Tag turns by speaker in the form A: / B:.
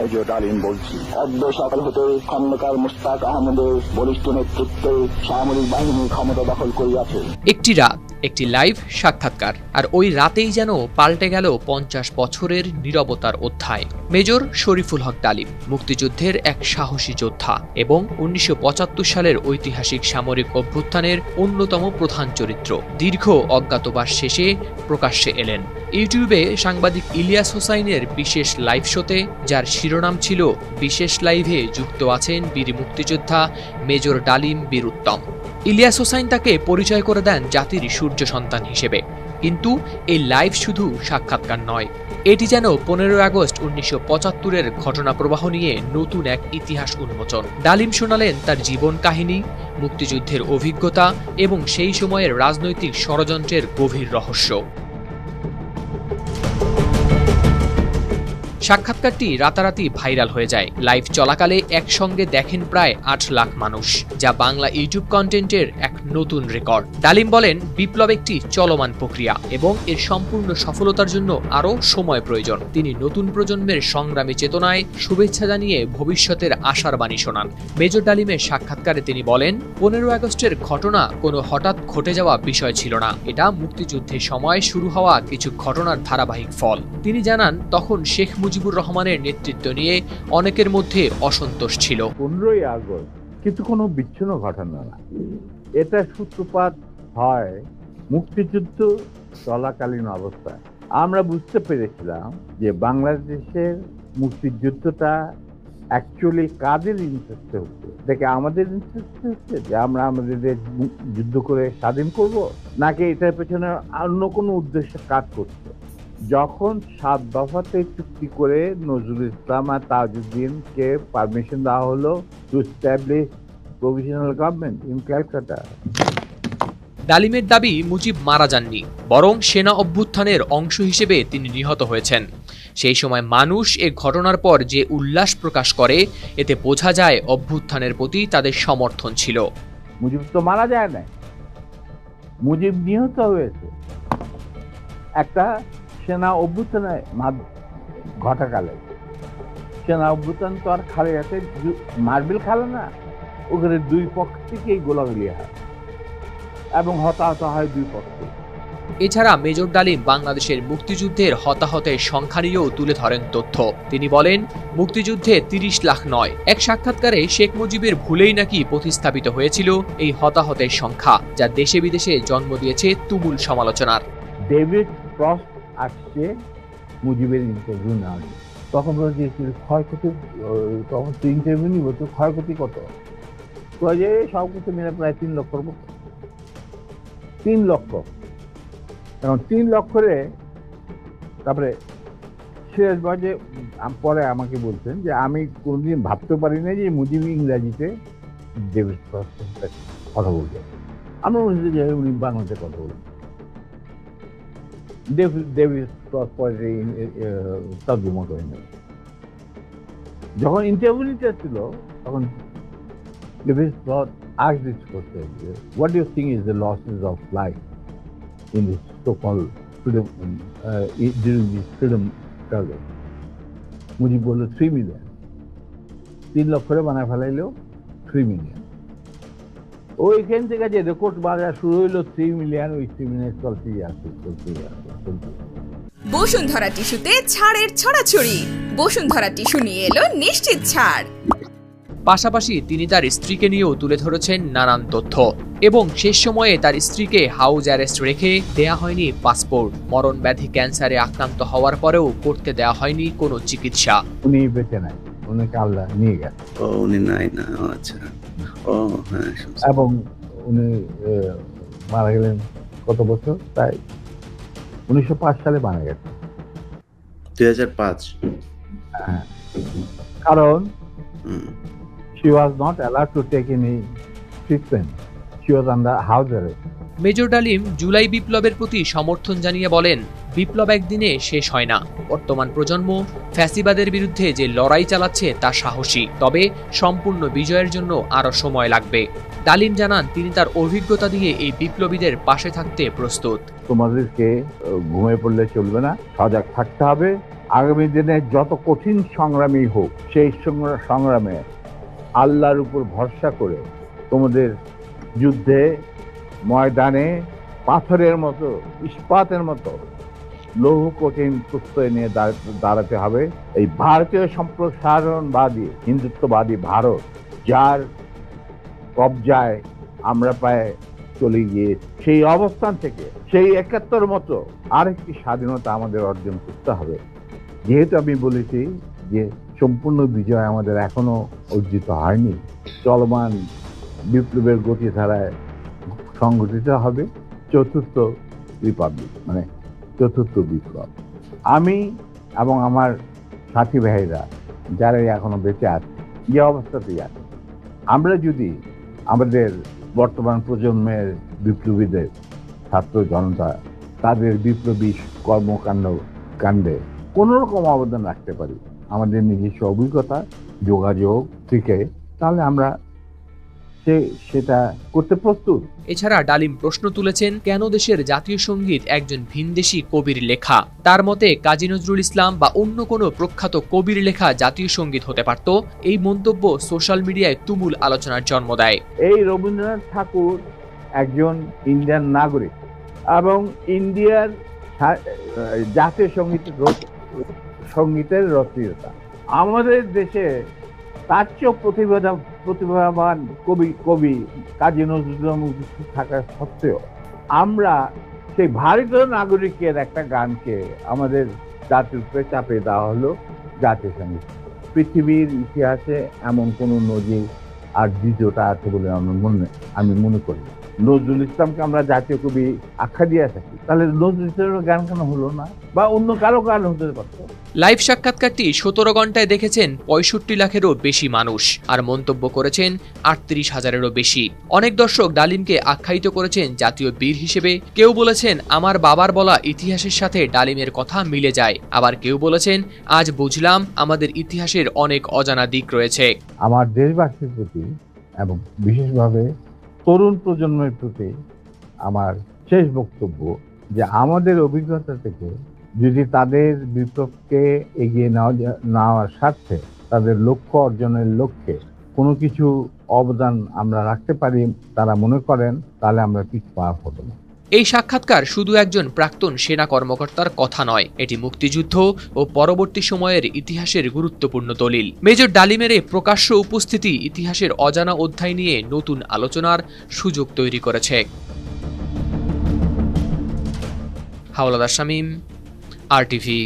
A: Major ডালিম বলছি। অদ্য সকাল হতে খন্দকার মুস্তাক আহমদের বলিষ্ঠ নেতৃত্বে সামরিক বাহিনী ক্ষমতা দখল করিয়াছে।
B: একটি রাত, একটি লাইভ সাক্ষাৎকার, আর ওই রাতেই যেন পাল্টে গেল পঞ্চাশ বছরের নীরবতার অধ্যায়। মেজর শরীফুল হক ডালিম, মুক্তিযুদ্ধের এক সাহসী যোদ্ধা এবং উনিশশো পঁচাত্তর সালের ঐতিহাসিক সামরিক অভ্যুত্থানের অন্যতম প্রধান চরিত্র। দীর্ঘ অজ্ঞাতবাস শেষে প্রকাশ্যে এলেন। ইউটিউবে সাংবাদিক ইলিয়াস হোসাইনের বিশেষ লাইভ শোতে, যার শিরোনাম ছিল, বিশেষ লাইভে যুক্ত আছেন বীর মুক্তিযোদ্ধা মেজর ডালিম বীর উত্তম। ইলিয়াস হোসাইন তাকে পরিচয় করে দেন জাতির সূর্য সন্তান হিসেবে। কিন্তু এই লাইভ শুধু সাক্ষাৎকার নয়, এটি যেন পনেরোই আগস্ট উনিশশো পঁচাত্তরের ঘটনা প্রবাহ নিয়ে নতুন এক ইতিহাস উন্মোচন। ডালিম শোনালেন তার জীবন কাহিনী, মুক্তিযুদ্ধের অভিজ্ঞতা এবং সেই সময়ের রাজনৈতিক ষড়যন্ত্রের গভীর রহস্য। সাক্ষাৎকারটি রাতারাতি ভাইরাল হয়ে যায়। লাইভ চলাকালে একসঙ্গে দেখেন প্রায় আট লাখ মানুষ, যা বাংলা ইউটিউব কন্টেন্টের এক নতুন রেকর্ড। ডালিম বলেন, বিপ্লব একটি চলমান প্রক্রিয়া এবং এর সম্পূর্ণ সফলতার জন্য আরও সময় প্রয়োজন। তিনি নতুন প্রজন্মের সংগ্রামী চেতনায় শুভেচ্ছা জানিয়ে ভবিষ্যতের আশার বাণী শোনান। মেজর ডালিমের সাক্ষাৎকারে তিনি বলেন, পনেরো আগস্টের ঘটনা কোনো হঠাৎ ঘটে যাওয়া বিষয় ছিল না। এটা মুক্তিযুদ্ধের সময় শুরু হওয়া কিছু ঘটনার ধারাবাহিক ফল। তিনি জানান, তখন শেখ মুজিবুর রহমানের নেতৃত্ব নিয়ে অনেকের মধ্যে অসন্তোষ ছিল।
C: পনেরোই আগস্ট কিন্তু কোনো বিচ্ছিন্ন ঘটনা না। এটা সূত্রপাত হয় মুক্তিযুদ্ধ চলাকালীন অবস্থায়। আমরা বুঝতে পেরেছিলাম যে বাংলাদেশের মুক্তিযুদ্ধটা অ্যাকচুয়ালি কাদের ইন্টারেস্টে হচ্ছে? দেখে আমাদের ইন্টারেস্টে হচ্ছে যে আমরা আমাদের যুদ্ধ করে স্বাধীন করব? নাকি এটার পেছনে অন্য কোনো উদ্দেশ্যে কাজ করছে? যখন সাত দফাতে চুক্তি করে নজরুল ইসলাম আর তাজউদ্দিনকে পারমিশন দেওয়া হলো to establish provisional government in Calcutta
B: ডালিমের দাবি মুজিব মারা যাননি বরং সেনা অভ্যুত্থানের অংশ হিসেবে তিনি নিহত হয়েছেন। সেই সময় মানুষ এ ঘটনার পর যে উল্লাস প্রকাশ করে এতে বোঝা যায় অভ্যুত্থানের প্রতি তাদের সমর্থন ছিল।
C: মুজিব তো মারা যায় না মুজিব নিহত হয়েছে। একটা সেনা অভ্যুত্থানে ঘটাকালে। সেনা অভ্যুত্থান তো আর খালে আছে মার্বেল খেলে না ওখানে দুই পক্ষ থেকেই গোলাগুলি হয়। এবং হতাহত হয় দুই পক্ষে
B: এছাড়া মেজর ডালিম বাংলাদেশের মুক্তিযুদ্ধের হতাহতের সংখ্যা নিয়েও তুলে ধরেন তথ্য। তিনি বলেন মুক্তিযুদ্ধে তিরিশ লাখ নয়। এক সাক্ষাৎকারে শেখ মুজিবের ভুলেই নাকি প্রতিস্থাপিত হয়েছিল এই হতাহতের সংখ্যা যা দেশে বিদেশে জন্ম দিয়েছে তুমুল সমালোচনার।
C: ডেভিড ক্রস আসছে মুজিবের ইন্টারভিউ না তখন দিয়েছিল ক্ষয়ক্ষতি তখন তো ইন্টারভিউ নিব তো ক্ষয়ক্ষতি কত? যে সব কিছু মিলে প্রায় তিন লক্ষর মতো। তিন লক্ষ। এখন তিন লক্ষরে তারপরে সিরাজ বাজে পরে আমাকে বলছেন যে, আমি কোনোদিন ভাবতে পারি না যে, মুজিব ইংরাজিতে ডেভিড কথা হচ্ছে যে, উনি বাংলাতে কথা বলবেন। ডেভিড ক্রস পরে করে নেবে যখন ইন্টারভিউ নিতে ছিল তখন ডেভিড ক্রস আজ দিস করতে what you think is the losses of life in this so call freedom during this freedom struggle Mujib বলল থ্রি মিলিয়ন তিন লক্ষরে বানায় ফেলাইলেও থ্রি মিলিয়ন ওইখান থেকে যে রেকর্ড বাজার শুরু হইল থ্রি মিলিয়ন ওই থ্রি মিলিয়ন চলতেই আছে চলতেই আছে।
D: বসুন্ধরা টিস্যুতে ছাড়ের ছড়াছড়ি। বসুন্ধরা টিস্যু নিয়ে এলো নিশ্চিত ছাড়।
B: পাশাপাশি তিনি তার স্ত্রীকে নিয়েও তুলে ধরেছেন নানান তথ্য এবং শেষ সময়ে তার স্ত্রীকে হাউস অ্যারেস্ট রেখে দেয়া হয়নি পাসপোর্ট। মরণ ব্যাধি ক্যান্সারে আক্রান্ত হওয়ার পরেও করতে দেয়া হয়নি কোনো চিকিৎসা।
C: উনি বেঁচে নাই। উনিকে আল্লাহ নিয়ে গেছে।
E: ও উনি নাই না আচ্ছা। ও হ্যাঁ
C: এবং উনি মারা গেলেন কত বছর? তাই উনিশশো পাঁচ সালে বানা গেছে।
E: দু হাজার পাঁচ।
C: হ্যাঁ। কারণ she was not allowed to take in treatment she was under house arrest
B: major Dalim July বিপ্লবের প্রতি সমর্থন জানিয়ে বলেন, বিপ্লব একদিনে শেষ হয় না। বর্তমান প্রজন্ম ফ্যাসিবাদের বিরুদ্ধে যে লড়াই চালাচ্ছে তা সাহসী, তবে সম্পূর্ণ বিজয়ের জন্য আরও সময় লাগবে। ডালিম জানান, তিনি তার অভিজ্ঞতা দিয়ে এই বিপ্লবীদের পাশে থাকতে প্রস্তুত।
C: তোমাদেরকে ঘুমিয়ে পড়লে চলবে না, সজাগ থাকতে হবে। আগামী দিনে যত কঠিন সংগ্রামই হোক, সেই সংগ্রামে আল্লাহর উপর ভরসা করে তোমাদের যুদ্ধে ময়দানে পাথরের মতো, ইস্পাতের মতো লৌহ কঠিন প্রত্যয় নিয়ে দাঁড়াতে হবে। এই ভারতীয় সম্প্রসারণবাদী, হিন্দুত্ববাদী ভারত, যার কবজায় আমরা প্রায় চলে গিয়ে সেই অবস্থান থেকে, সেই একাত্তর মতো আরেকটি স্বাধীনতা আমাদের অর্জন করতে হবে। যেহেতু আমি বলেছি যে সম্পূর্ণ বিজয় আমাদের এখনও অর্জিত হয়নি, চলমান বিপ্লবের গতিধারায় সংগঠিত হবে চতুর্থ রিপাবলিক মানে চতুর্থ বিপ্লব। আমি এবং আমার সাথী ভাইরা যারা এখনও বেঁচে আছে যে অবস্থাতেই আছে। আমরা যদি আমাদের বর্তমান প্রজন্মের বিপ্লবীদের, ছাত্র জনতা, তাদের বিপ্লবী কর্মকাণ্ড কাণ্ডে কোনো রকম অবদান রাখতে পারি, আমাদের নিজস্ব অভিজ্ঞতা, যোগাযোগ থেকে, তাহলে আমরা সে সেটা করতে প্রস্তুত।
B: এছাড়া ডালিম প্রশ্ন তুলেছেন কেন দেশের জাতীয় সংগীত একজন ভিনদেশি কবির লেখা? তার মতে কাজী নজরুল ইসলাম বা অন্য কোনো প্রখ্যাত কবির লেখা জাতীয় সংগীত হতে পারত। এই মন্তব্য সোশ্যাল মিডিয়ায় তুমুল আলোচনার জন্ম দেয়।
C: এই রবীন্দ্রনাথ ঠাকুর একজন ইন্ডিয়ান নাগরিক এবং ইন্ডিয়ার জাতীয় সঙ্গীতের রচ- সঙ্গীতের রচয়িতা। আমাদের দেশে তার চেয়েও প্রতিভাবান প্রতিভাবান কবি কবি কাজী নজরুল থাকা সত্ত্বেও আমরা সেই ভারতীয় নাগরিকের একটা গানকে আমাদের জাতির উপরে চাপিয়ে দেওয়া হলো জাতীয় সংগীত। পৃথিবীর ইতিহাসে এমন কোনো নজির আর দ্বিতীয়টা আছে বলে আমার মনে আমি মনে করি নজরুল ইসলামকে আমরা জাতীয় কবি আখ্যা দিয়ে থাকি। তাহলে নজরুল ইসলামের গান কেন হলো না? বা অন্য কারও গান হতে পারতো?
B: লাইভ সাক্ষাৎকারটি সতেরো ঘন্টায় দেখেছেন পঁয়ষট্টি লাখেরও বেশি মানুষ আর মন্তব্য করেছেন আটত্রিশ হাজারেরও বেশি। অনেক দর্শক ডালিমকে আখ্যায়িত করেছেন জাতীয় বীর হিসেবে। কেউ বলেছেন, আমার বাবার বলা ইতিহাসের সাথে ডালিমের কথা মিলে যায়। আবার কেউ বলেছেন, আজ বুঝলাম আমাদের ইতিহাসের অনেক অজানা দিক রয়েছে।
C: আমার দেশবাসীর প্রতি এবং বিশেষভাবে তরুণ প্রজন্মের প্রতি আমার শেষ বক্তব্য যে আমাদের অভিজ্ঞতা থেকে যদি তাদের বিপ্লবকে এগিয়ে নেওয়া নেওয়ার স্বার্থে তাদের লক্ষ্য অর্জনের লক্ষ্যে কোনো কিছু অবদান আমরা রাখতে পারি তারা মনে করেন, তাহলে আমরা পিছু পা হব না
B: এই সাক্ষাৎকার শুধু একজন প্রাক্তন সেনা কর্মকর্তার কথা নয়, এটি মুক্তিযুদ্ধ ও পরবর্তী সময়ের ইতিহাসের গুরুত্বপূর্ণ দলিল। মেজর ডালিমের এই প্রকাশ্য উপস্থিতি ইতিহাসের অজানা অধ্যায় নিয়ে নতুন আলোচনার সুযোগ তৈরি করেছে। হাওলাদার শামীম আর টিভি